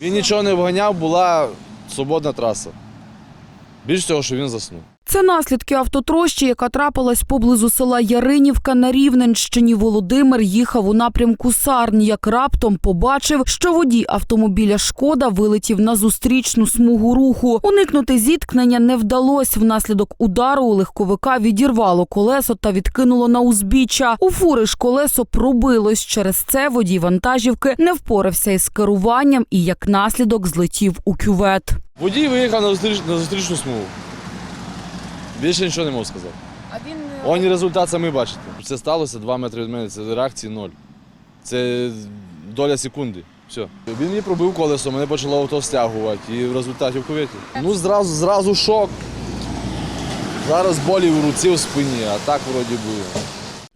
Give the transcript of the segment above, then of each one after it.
Він нічого не вганяв, була свободна траса. Більш того, що він заснув. Це наслідки автотрощі, яка трапилась поблизу села Яринівка на Рівненщині. Володимир їхав у напрямку Сарні, як раптом побачив, що водій автомобіля Шкода вилетів на зустрічну смугу руху. Уникнути зіткнення не вдалося. Внаслідок удару у легковика відірвало колесо та відкинуло на узбіччя. У фури ж колесо пробилось. Через це водій вантажівки не впорався із керуванням і як наслідок злетів у кювет. Водій виїхав на, зустріч, на зустрічну смугу. Більше нічого не можу сказати. А він Оні результат самі бачите. Це сталося 2 метри від мене, це реакції ноль. Це доля секунди. Все. Він мені пробив колесо, мене почало авто стягувати і в результаті в куветі. Ну, зразу, зразу шок. Зараз болі в руці, в спині, а так вроді було.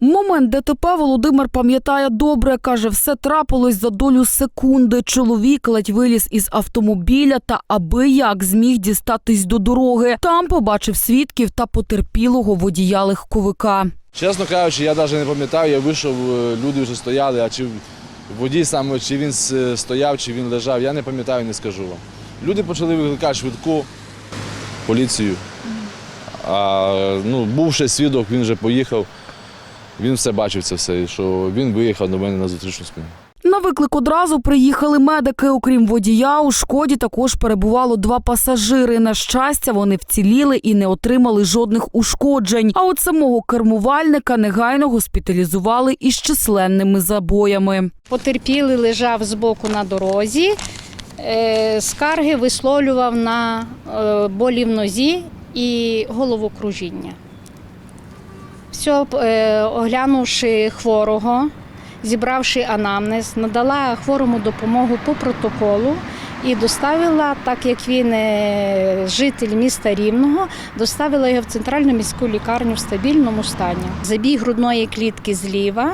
Момент ДТП Володимир пам'ятає добре. Каже, все трапилось за долю секунди. Чоловік ледь виліз із автомобіля та аби як зміг дістатись до дороги. Там побачив свідків та потерпілого водія легковика. Чесно кажучи, я навіть не пам'ятаю, я вийшов, е, люди вже стояли, а чи водій саме, чи він стояв, чи він лежав, я не пам'ятаю, не скажу вам. Люди почали викликати швидку, поліцію. А ну, був свідок, він вже поїхав. Він все бачив це все, що він виїхав до мене на зустрічну спину. На виклик одразу приїхали медики. Окрім водія, у шкоді також перебувало два пасажири. На щастя, вони вціліли і не отримали жодних ушкоджень. А от самого кермувальника негайно госпіталізували із численними забоями. потерпілий лежав збоку на дорозі, е, скарги висловлював на е, болі в нозі і головокружіння. Все, оглянувши хворого, зібравши анамнез, надала хворому допомогу по протоколу і доставила, так як він е, житель міста Рівного, доставила його в центральну міську лікарню в стабільному стані. Забій грудної клітки зліва.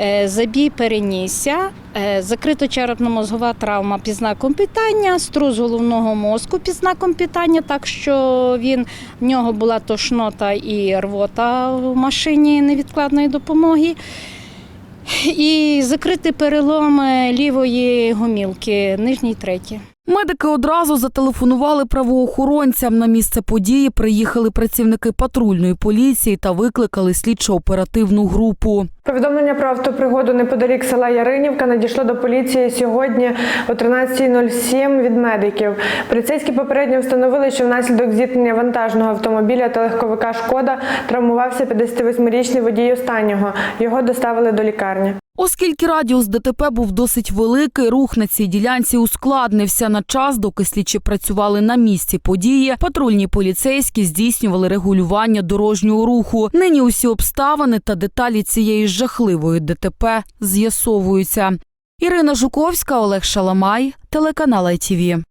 Е, Забій перенісся, е, закрито-черепно-мозгова травма під знаком питання, струс головного мозку під знаком питання, так що він, в нього була тошнота і рвота в машині невідкладної допомоги. І закритий перелом лівої гомілки, нижній третій. Медики одразу зателефонували правоохоронцям. На місце події приїхали працівники патрульної поліції та викликали слідчо-оперативну групу. Повідомлення про автопригоду неподалік села Яринівка надійшло до поліції сьогодні о 13.07 від медиків. Поліцейські попередньо встановили, що внаслідок зіткнення вантажного автомобіля та легковика Шкода травмувався 58-річний водій останнього. Його доставили до лікарні. Оскільки радіус ДТП був досить великий, рух на цій ділянці ускладнився на час, доки слідчі працювали на місці події. Патрульні поліцейські здійснювали регулювання дорожнього руху. Нині усі обставини та деталі цієї жахливої ДТП з'ясовуються. Ірина Жуковська, Олег Шаламай, телеканал ITV.